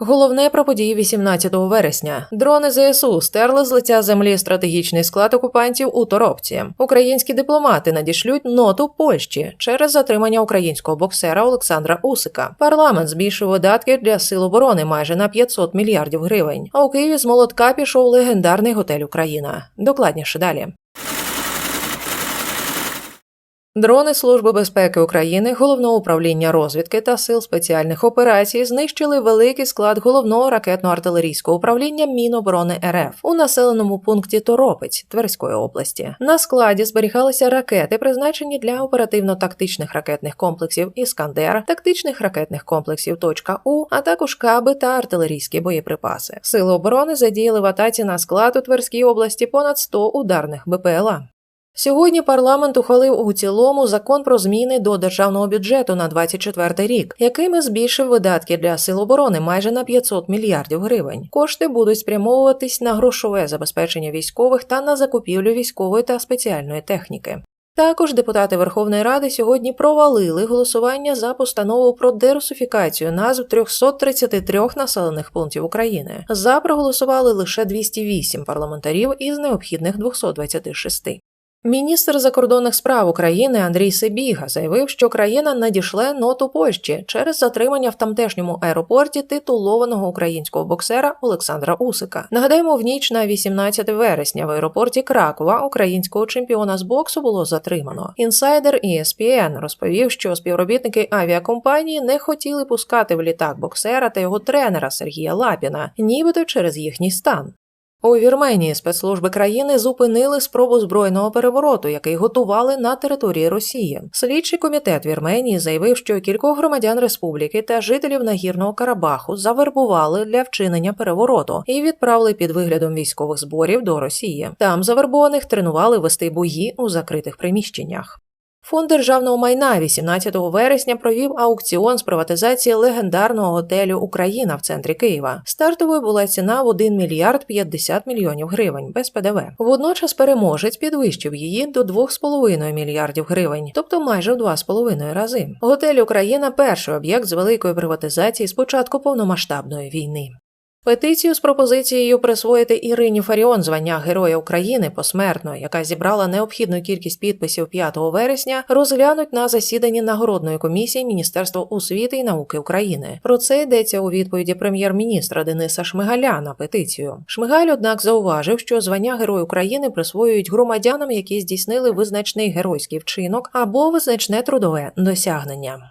Головне про події 18 вересня. Дрони ЗСУ стерли з лиця землі стратегічний склад окупантів у Торопці. Українські дипломати надішлють ноту Польщі через затримання українського боксера Олександра Усика. Парламент збільшив видатки для сил оборони майже на 500 мільярдів гривень. А у Києві з молотка пішов легендарний готель Україна. Докладніше далі. Дрони Служби безпеки України, головного управління розвідки та сил спеціальних операцій знищили великий склад головного ракетно-артилерійського управління Міноборони РФ у населеному пункті Торопець Тверської області. На складі зберігалися ракети, призначені для оперативно-тактичних ракетних комплексів Іскандер, тактичних ракетних комплексів «Точка У», а також каби та артилерійські боєприпаси. Сили оборони задіяли в атаці на склад у Тверській області понад 100 ударних БПЛА. Сьогодні парламент ухвалив у цілому закон про зміни до державного бюджету на 24 рік, якими збільшив видатки для сил оборони майже на 500 мільярдів гривень. Кошти будуть спрямовуватись на грошове забезпечення військових та на закупівлю військової та спеціальної техніки. Також депутати Верховної Ради сьогодні провалили голосування за постанову про дерусифікацію назв 333 населених пунктів України. За проголосували лише 208 парламентарів із необхідних 226. Міністр закордонних справ України Андрій Сибіга заявив, що країна надішле ноту Польщі через затримання в тамтешньому аеропорті титулованого українського боксера Олександра Усика. Нагадаємо, в ніч на 18 вересня в аеропорті Кракова українського чемпіона з боксу було затримано. Інсайдер ESPN розповів, що співробітники авіакомпанії не хотіли пускати в літак боксера та його тренера Сергія Лапіна, нібито через їхній стан. У Вірменії спецслужби країни зупинили спробу збройного перевороту, який готували на території Росії. Слідчий комітет Вірменії заявив, що кількох громадян республіки та жителів нагірного Карабаху завербували для вчинення перевороту і відправили під виглядом військових зборів до Росії. Там завербованих тренували вести бої у закритих приміщеннях. Фонд державного майна 18 вересня провів аукціон з приватизації легендарного готелю Україна в центрі Києва. Стартовою була ціна в 1 мільярд 50 мільйонів гривень без ПДВ. Водночас переможець підвищив її до 2,5 мільярдів гривень, тобто майже в 2,5 рази. Готель Україна перший об'єкт з великої приватизації з початку повномасштабної війни. Петицію з пропозицією присвоїти Ірині Фаріон звання Героя України посмертно, яка зібрала необхідну кількість підписів 5 вересня, розглянуть на засіданні нагородної комісії Міністерства освіти і науки України. Про це йдеться у відповіді прем'єр-міністра Дениса Шмигаля на петицію. Шмигаль, однак, зауважив, що звання Герой України присвоюють громадянам, які здійснили визначний геройський вчинок або визначне трудове досягнення.